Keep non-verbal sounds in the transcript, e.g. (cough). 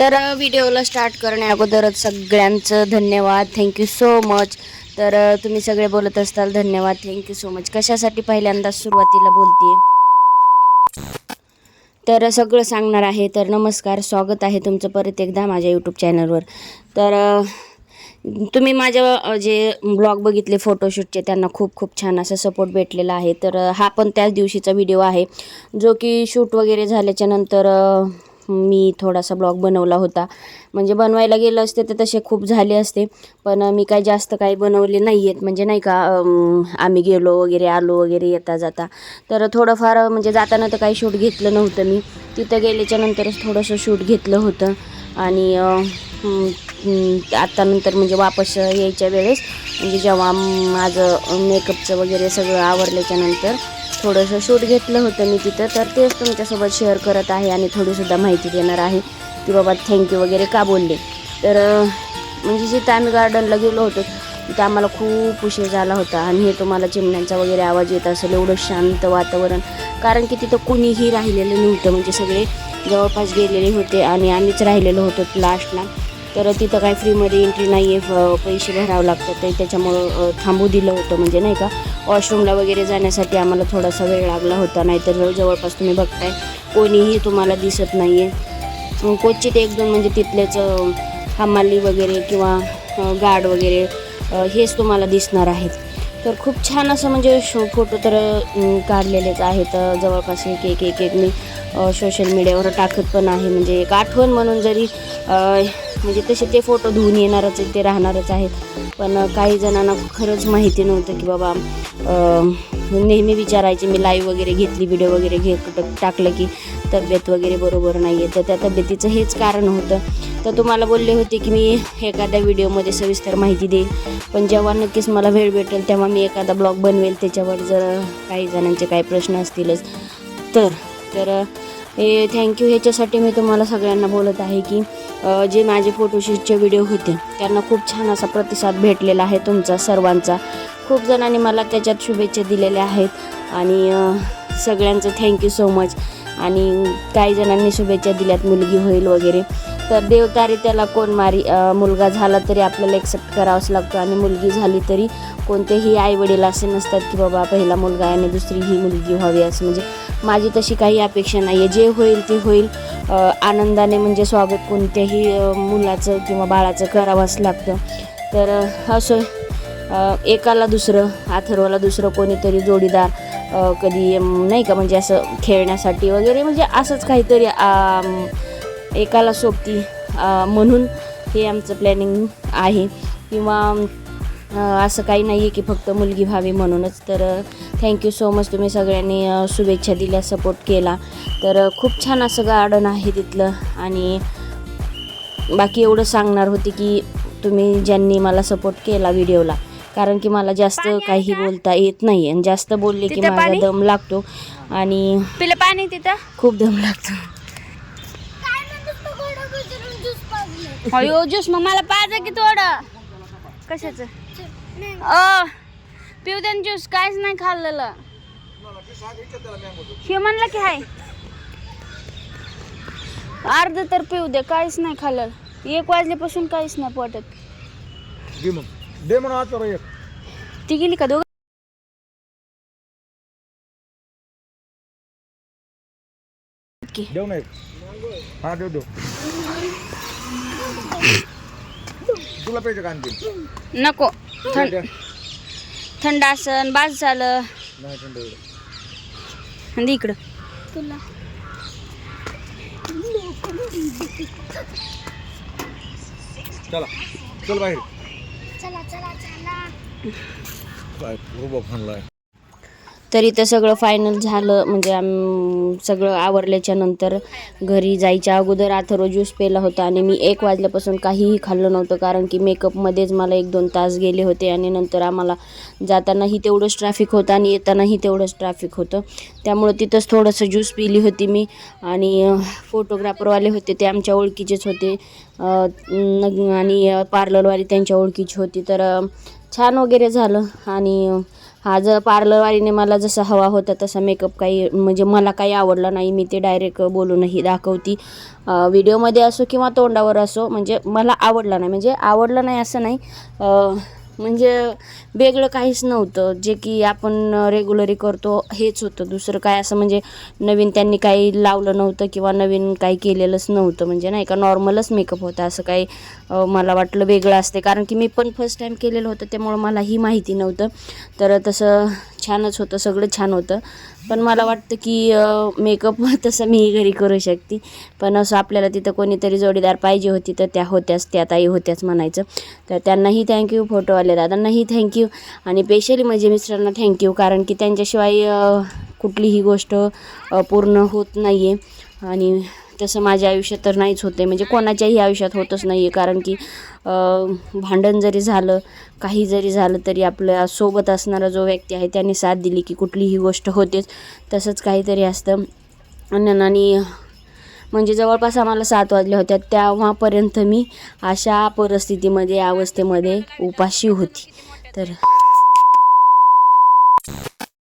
तर व्हिडिओला स्टार्ट करण्या अगोदरच सगळ्यांचं धन्यवाद. थँक्यू सो मच तर तुम्ही सगळे बोलत असताल धन्यवाद. थँक्यू सो मच कशासाठी पहिल्यांदा सुरुवातीला बोलते तर सगळं सांगणार आहे. तर नमस्कार. स्वागत आहे तुमचं परत एकदा माझ्या यूट्यूब चॅनलवर तर तुम्ही माझ्या जे ब्लॉग बघितले फोटोशूटचे त्यांना खूप खूप छान असा सपोर्ट भेटलेला आहे. तर हा पण त्याच दिवशीचा व्हिडिओ आहे. जो की शूट वगैरे झाल्याच्यानंतर मी थोडासा ब्लॉग बनवला होता. म्हणजे बनवायला गेलं असते तर तसे खूप झाले असते. पण मी काही जास्त काही बनवले नाही आहेत म्हणजे नाही का आम्ही गेलो वगैरे आलो वगैरे येता जाता तर थोडंफार म्हणजे जाताना तर काही शूट घेतलं नव्हतं मी. तिथं गेल्याच्या नंतरच थोडंसं शूट घेतलं होतं. आणि आत्तानंतर नंतर म्हणजे वापस यायच्या वेळेस. म्हणजे जेव्हा माझं मेकअपचं वगैरे सगळं आवरल्याच्यानंतर थोडंसं शूट घेतलं होतं मी तिथं तर तेच तुमच्यासोबत शेअर करत आहे आणि थोडीसुद्धा माहिती देणार आहे की बाबा थँक्यू वगैरे का बोलले. तर म्हणजे जिथं आम्ही गार्डनला गेलो होतो तिथं आम्हाला खूप उशीर झाला होता आणि हे तुम्हाला चिमण्यांचा वगैरे आवाज येत असेल एवढं शांत वातावरण. कारण की तिथं कुणीही राहिलेलं नव्हतं म्हणजे सगळे जवळपास गेलेले होते आणि आम्हीच राहिलेलो होतो लास्टला तर तिथं काय फ्रीमध्ये एंट्री नाही आहे पैसे भरावं लागतात ते त्याच्यामुळं थांबू दिलं होतं म्हणजे नाही का. वॉशरूमला वगैरे जाण्यासाठी आम्हाला थोडासा वेळ लागला होता नाहीतर जवळपास तुम्ही बघताय कोणीही तुम्हाला दिसत नाही आहे क्वचित एक दोन म्हणजे तिथलेच हमाली वगैरे किंवा गार्ड वगैरे हेच तुम्हाला दिसणार आहेत. तर खूप छान असं म्हणजे शो फोटो तर काढलेलेच आहेत. जवळपास एक एक एक एक मी सोशल मीडियावर टाकत पण आहे. म्हणजे एक आठवण म्हणून जरी म्हणजे तसे ते फोटो धुवून येणारच आहेत ते राहणारच आहेत. पण काही जणांना खरंच माहिती नव्हतं की बाबा नेहमी विचारायचे मी लाईव्ह वगैरे घेतली व्हिडिओ वगैरे घेत टाकलं की तब्येत वगैरे बरोबर नाही आहे तर त्या तब्येतीचं हेच कारण होतं. तर तुम्हाला बोलले होते की मी एखाद्या व्हिडिओमध्ये सविस्तर माहिती देईल पण जेव्हा नक्कीच मला वेळ भेटेल तेव्हा मी एखादा ब्लॉग बनवेल. त्याच्यावर जर काही जणांचे काही प्रश्न असतीलच. तर तर हे थँक्यू ह्याच्यासाठी मी तुम्हाला सगळ्यांना बोलत आहे की जे माझे फोटोशूटचे व्हिडिओ होते त्यांना खूप छान असा प्रतिसाद भेटलेला आहे तुमचा सर्वांचा. खूप जणांनी मला त्याच्यात शुभेच्छा दिलेल्या आहेत आणि सगळ्यांचं थँक्यू सो मच आणि काही जणांनी शुभेच्छा दिल्यात मुलगी होईल वगैरे. तर देवतारी त्याला कोण मारी मुलगा झाला तरी आपल्याला एक्सेप्ट करावाच लागतो. आणि मुलगी झाली तरी कोणतेही आईवडील असे नसतात की बाबा पहिला मुलगा आणि दुसरी ही मुलगी व्हावी असं. म्हणजे माझी तशी काही अपेक्षा नाही आहे जे होईल ते होईल. आनंदाने म्हणजे स्वागत कोणत्याही मुलाचं किंवा बाळाचं करावंच लागतं. तर असं एकाला दुसरं अथर्वाला दुसरं कोणीतरी जोडीदार कधी नाही का? म्हणजे असं खेळण्यासाठी वगैरे म्हणजे असंच काहीतरी एकाला सोबती म्हणून हे आमचं प्लॅनिंग आहे. किंवा असं काही नाही आहे की फक्त मुलगी व्हावी म्हणूनच. तर थँक्यू सो मच तुम्ही सगळ्यांनी शुभेच्छा दिल्या सपोर्ट केला. तर खूप छान असं गार्डन आहे तिथलं. आणि बाकी एवढं सांगणार होते की तुम्ही ज्यांनी मला सपोर्ट केला व्हिडिओला कारण की मला जास्त काही बोलता येत नाही आणि जास्त बोलले की पाणी? दम लागतो. आणि पिलं पाणी तिथं? खूप दम लागतो. अयो ज्यूस मग मला पाहिजे की थोडं? कशाच? अ पिऊ दे ज्यूस काहीच नाही खाल्लेलं. हे म्हणलं की हाय. अर्ध तर पिऊ दे काहीच नाही खाल्लं एक वाजल्यापासून काहीच नाही पोटात. दे म्हणून आज एक. ती गेली का दोघं? देऊ हा देऊ देऊ. तुला पाहिजे का आणखी नको. थंड थंड असन बाज झालं. नाही थंड एवढं. आणि इकडं. चला. चल बाहेर. काय उभा फानलाय तर इथं सगळं फायनल झालं. म्हणजे आम सगळं आवरल्याच्या नंतर घरी जायच्या अगोदर अथर्व ज्यूस पेला होता आणि मी एक वाजल्यापासून काहीही खाल्लं नव्हतं. कारण की मेकअपमध्येच मला एक दोन तास गेले होते आणि नंतर आम्हाला जातानाही तेवढंच ट्रॅफिक होतं आणि येतानाही तेवढंच ट्रॅफिक होतं. त्यामुळं तिथंच थोडंसं ज्यूस पिली होती मी आणि फोटोग्राफरवाले होते ते आमच्या ओळखीचेच होते. न- आणि पार्लरवाली त्यांच्या ओळखीची होती. तर छान वगैरे झालं आणि आज पार्लरवालीने मला जसा हवा होता तसा मेकअप काही म्हणजे मला काही आवडला नाही. मी ते डायरेक्ट बोलूनही दाखवती. व्हिडिओमध्ये असो किंवा तोंडावर असो म्हणजे मला आवडला नाही. म्हणजे आवडलं नाही असं नाही. म्हणजे वेगळं काहीच नव्हतं. जे की आपण रेग्युलरी करतो हेच होतं. दुसरं काय असं म्हणजे नवीन त्यांनी काही लावलं नव्हतं किंवा नवीन काही केलेलंच नव्हतं. म्हणजे नाही का नॉर्मलच मेकअप होता असं काही मला वाटलं वेगळं असते. कारण की मी पण फर्स्ट टाईम केलेलं होतं त्यामुळं मलाही माहिती नव्हतं. तर तसं छानच होतं सगळं छान होतं. पण मला वाटतं की मेकअप (laughs) तसं मी घरी करू शकते. पण असं आपल्याला तिथं कोणीतरी जोडीदार पाहिजे होती तर त्या होत्याच त्या ताई होत्याच म्हणायचं. तर त्यांनाही थँक्यू फोटोवाले दादांनाही थँक्यू आणि स्पेशली म्हणजे मिस्टरांना थँक्यू कारण की त्यांच्याशिवाय कुठलीही गोष्ट पूर्ण होत नाही आहे आणि तसं माझ्या आयुष्यात तर नाहीच होते. म्हणजे कोणाच्याही आयुष्यात होतच नाही आहे कारण की भांडण जरी झालं काही जरी झालं तरी आपल्यासोबत असणारा जो व्यक्ती आहे त्याने साथ दिली की कुठलीही गोष्ट होतेच. तसंच काहीतरी असतं. आणि आणि म्हणजे जवळपास आम्हाला सात वाजल्या होत्या तेव्हापर्यंत मी अशा परिस्थितीमध्ये अवस्थेमध्ये उपाशी होती. तर